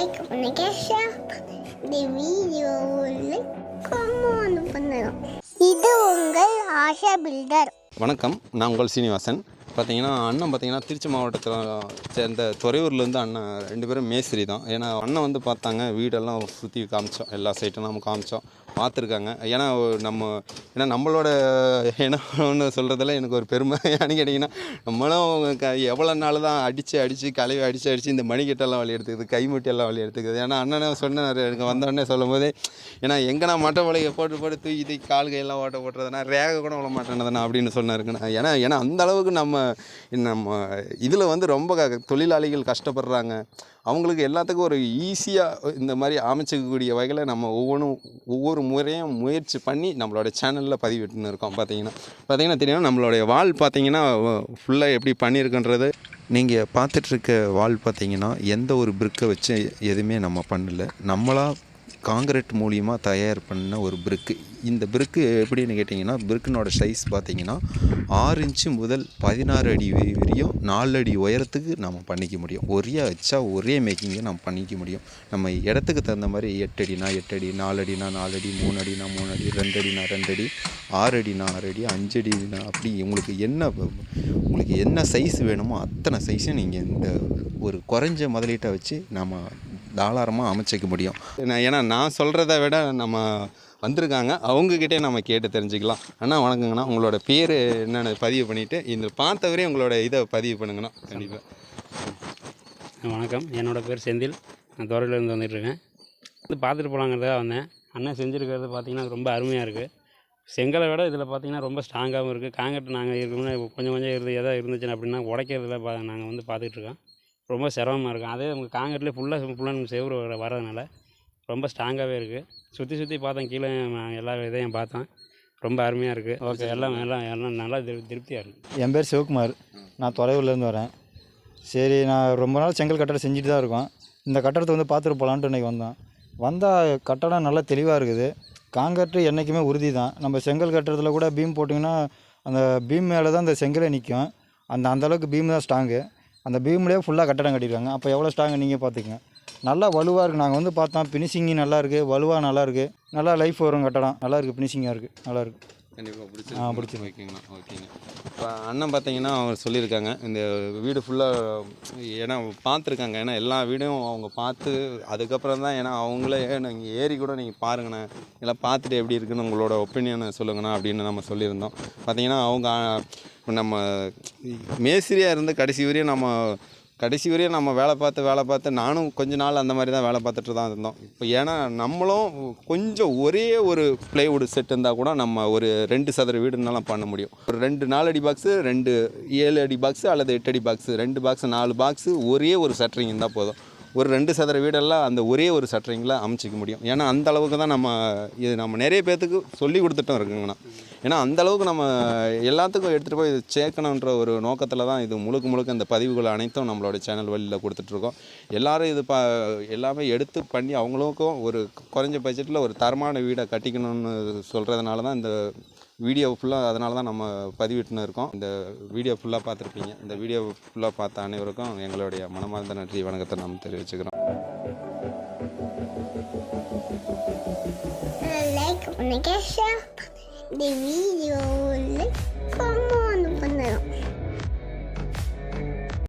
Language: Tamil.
லைக் பண்ணுங்க ஷேர் இந்த வீடியோவில் கமெண்ட் பண்ணுங்க இது உங்கள் ஆஷா பில்டர். வணக்கம் நான் உங்கள் சீனிவாசன். பார்த்தீங்கன்னா அண்ணன் பார்த்தீங்கன்னா திருச்சி மாவட்டத்தில் சேர்ந்த துறையூர்லேருந்து அண்ணன் ரெண்டு பேரும் மேஸ்திரி தான் ஏன்னா அண்ணன் வந்து பார்த்தாங்க வீடெல்லாம் சுற்றி காமிச்சோம் எல்லா சைட்டும் நம்ம காமிச்சோம். பார்த்துருக்காங்க. ஏன்னா நம்ம ஏன்னா நம்மளோட என்னன்னு சொல்கிறதுல எனக்கு ஒரு பெருமை. ஏன்னு கேட்டிங்கன்னா நம்மளும் க எவ்வளோ நாள் தான் அடித்து அடித்து கழுவி அடித்து அடித்து இந்த மணிக்கட்டெல்லாம் வழி எடுத்துக்குது கைமுட்டியெல்லாம் வழி எடுத்துக்குது. ஏன்னா அண்ணனே சொன்னார் எனக்கு வந்தோடனே சொல்லும் போது ஏன்னா எங்கே நான் மட்டை வலையை போட்டு போட்டு தூக்கி தூக்கி கால் கையெல்லாம் ஓட்ட போட்டுறதுனா ரேகை கூட விட மாட்டேனதுண்ணா அப்படின்னு சொன்னாருக்குண்ணா ஏன்னா ஏன்னா அந்த அளவுக்கு நம்ம நம்ம இதில் வந்து ரொம்ப க- தொழிலாளிகள் கஷ்டப்படுறாங்க. அவங்களுக்கு எல்லாத்துக்கும் ஒரு ஈஸியாக இந்த மாதிரி அமைச்சிக்கக்கூடிய வகையில் நம்ம ஒவ்வொன்றும் ஒவ்வொரு முறையும் முயற்சி பண்ணி நம்மளோட சேனலில் பதிவிட்டுன்னு இருக்கோம் பார்த்தீங்கன்னா பார்த்தீங்கன்னா தெரியும்? நம்மளுடைய வால் பார்த்தீங்கன்னா ஃபுல்லாக எப்படி பண்ணியிருக்குன்றது நீங்கள் பார்த்துட்ருக்க வால் பார்த்தீங்கன்னா எந்த ஒரு பிரிக்கை வச்சு எதுவுமே நம்ம பண்ணல. நம்மளாக காங்கிரீட் மூலியமாக தயார் பண்ண ஒரு பிரிக்கு. இந்த பிரிக்கு எப்படின்னு கேட்டிங்கன்னா பிரிக்கினோட சைஸ் பார்த்தீங்கன்னா ஆறு இன்ச்சு முதல் பதினாறு அடி வரையும் நாலு அடி உயரத்துக்கு நம்ம பண்ணிக்க முடியும். ஒரே வச்சா ஒரே மேக்கிங்கை நம்ம பண்ணிக்க முடியும். நம்ம இடத்துக்கு தகுந்த மாதிரி எட்டு அடினா எட்டு அடி நாலு அடினா நாலு அடி மூணு அடினா மூணு அடி ரெண்டு அடினா ரெண்டு அடி ஆறு அடினா ஆறு அடி அஞ்சு அடினா அப்படி உங்களுக்கு என்ன உங்களுக்கு என்ன சைஸ் வேணுமோ அத்தனை சைஸும் நீங்கள் இந்த ஒரு குறைஞ்ச முதலீட்டை வச்சு நம்ம தாராளமாக அமைச்சிக்க முடியும். ஏன்னா நான் சொல்கிறத விட நம்ம வந்திருக்காங்க. அவங்கக்கிட்டே நம்ம கேட்டு தெரிஞ்சுக்கலாம். அண்ணா வணக்கங்கண்ணா. உங்களோட பேர் என்னென்னு பதிவு பண்ணிவிட்டு இந்த பார்த்தவரையும் உங்களோட இதை பதிவு பண்ணுங்கண்ணா. கண்டிப்பாக வணக்கம். என்னோடய பேர் செந்தில். நான் தோரையிலேருந்து வந்துட்டுருக்கேன். வந்து பார்த்துட்டு போகலாங்கிறதா வந்தேன். அண்ணன் செஞ்சுருக்கிறது பார்த்திங்கன்னா ரொம்ப அருமையாக இருக்குது செங்கலை விட இதில் பார்த்தீங்கன்னா ரொம்ப ஸ்ட்ராங்காகவும் இருக்குது காங்கிரட் நாங்கள் இருக்கணும்னா கொஞ்சம் கொஞ்சம் இருந்து எதாவது இருந்துச்சுன்னா அப்படின்னா உடைக்கிறதுல பா நாங்கள் வந்து பார்த்துட்ருக்கோம் ரொம்ப சிரமமாக இருக்கும். அதே உங்கள் காங்கிரீட்லேயே ஃபுல்லாக ஃபுல்லாக செவ்வறு வர வரதுனால ரொம்ப ஸ்ட்ராங்காகவே இருக்குது சுற்றி சுற்றி பார்த்தேன். கீழே எல்லா இதையும் பார்த்தேன். ரொம்ப அருமையாக இருக்குது ஓகே எல்லாம் எல்லாம் எல்லாம் நல்லா திரு திருப்தியாக இருக்குது என் பேர் சிவகுமார். நான் தொலைவூர்லேருந்து வரேன். சரி நான் ரொம்ப நாள் செங்கல் கட்டடம் செஞ்சுட்டு தான் இருக்கோம். இந்த கட்டடத்தை வந்து பார்த்துட்டு போகலான்ட்டு இன்றைக்கி வந்தோம். வந்தால் கட்டடம் நல்லா தெளிவாக இருக்குது. காங்கிரீட்டு என்றைக்குமே உறுதி தான் நம்ம செங்கல் கட்டுறதுல கூட பீம் போட்டிங்கன்னா அந்த பீம் மேலே தான் அந்த செங்கலே நிற்கும் அந்த அந்த அளவுக்கு பீம் தான் ஸ்ட்ராங்கு அந்த பீம்லேயே ஃபுல்லாக கட்டடம் கட்டியிருக்காங்க. அப்போ எவ்வளோ ஸ்ட்ராங்கு நீங்கள் பார்த்துக்கங்க நல்லா வலுவாக இருக்குது நாங்கள் வந்து பார்த்தோம் ஃபினிஷிங்கு நல்லா இருக்குது வலுவாக நல்லா இருக்குது நல்லா லைஃப் வரும் கட்டடம். நல்லா இருக்குது ஃபினிஷிங்காக இருக்குது நல்லா இருக்குது கண்டிப்பாக ஆ, பிடிச்சி பிடிச்சிருக்கு. ஓகேங்கண்ணா ஓகேங்க. இப்போ அண்ணன் பார்த்தீங்கன்னா அவர் சொல்லியிருக்காங்க இந்த வீடு ஃபுல்லாக ஏன்னா பார்த்துருக்காங்க ஏன்னா எல்லா வீடும் அவங்க பார்த்து அதுக்கப்புறம் தான் ஏன்னா அவங்களே நீங்கள் ஏறி கூட நீங்கள் பாருங்கண்ணே. எல்லாம் பார்த்துட்டு எப்படி இருக்குன்னு உங்களோட ஒப்பீனியனை சொல்லுங்கண்ணா அப்படின்னு நம்ம சொல்லியிருந்தோம். பார்த்தீங்கன்னா அவங்க நம்ம மேஸ்திரியாக இருந்து கடைசி வரையும் நம்ம கடைசி வரையும் நம்ம வேலை பார்த்து வேலை பார்த்து நானும் கொஞ்ச நாள் அந்த மாதிரி தான் வேலை பார்த்துட்டு தான் இருந்தோம். இப்போ ஏன்னா நம்மளும் கொஞ்சம் ஒரே ஒரு ப்ளைவுட் செட் இருந்தால் கூட நம்ம ஒரு ரெண்டு சதுர வீடுனாலும் பண்ண முடியும். ஒரு ரெண்டு நாலு அடி பாக்ஸு ரெண்டு ஏழு அடி பாக்ஸு அல்லது எட்டு அடி பாக்ஸு ரெண்டு பாக்ஸு நாலு பாக்ஸு ஒரே ஒரு சட்டரிங் இருந்தால் போதும். ஒரு ரெண்டு சதுர வீடெல்லாம் அந்த ஒரே ஒரு சட்டரிங்கில் அமைச்சிக்க முடியும். ஏன்னா அந்த அளவுக்கு தான் நம்ம இது நம்ம நிறைய பேர்த்துக்கு சொல்லி கொடுத்துட்டும் இருக்குங்கண்ணா. ஏன்னா அந்த அளவுக்கு நம்ம எல்லாத்துக்கும் எடுத்துகிட்டு போய் இது சேர்க்கணுன்ற ஒரு நோக்கத்தில் தான் இது முழுக்க முழுக்க இந்த பதிவுகள் அனைத்தும் நம்மளோட சேனல் வழியில் கொடுத்துட்ருக்கோம் எல்லாரும் இது ப எல்லாமே எடுத்து பண்ணி அவங்களுக்கும் ஒரு குறைஞ்ச பட்ஜெட்டில் ஒரு தரமான வீடை கட்டிக்கணும்னு சொல்கிறதுனால தான் இந்த வீடியோ ஃபுல்லாக அதனால தான் நம்ம பதிவிட்டுன்னு இருக்கோம். இந்த வீடியோ ஃபுல்லாக பார்த்துருப்பீங்க. இந்த வீடியோ ஃபுல்லாக பார்த்த அனைவருக்கும் எங்களுடைய மனமார்ந்த நன்றி வணக்கத்தை நாம் தெரிவிச்சுக்கிறோம். லைக் பண்ணுங்க ஷேர் இந்த வீடியோவில் கமெண்ட் பண்ணுங்க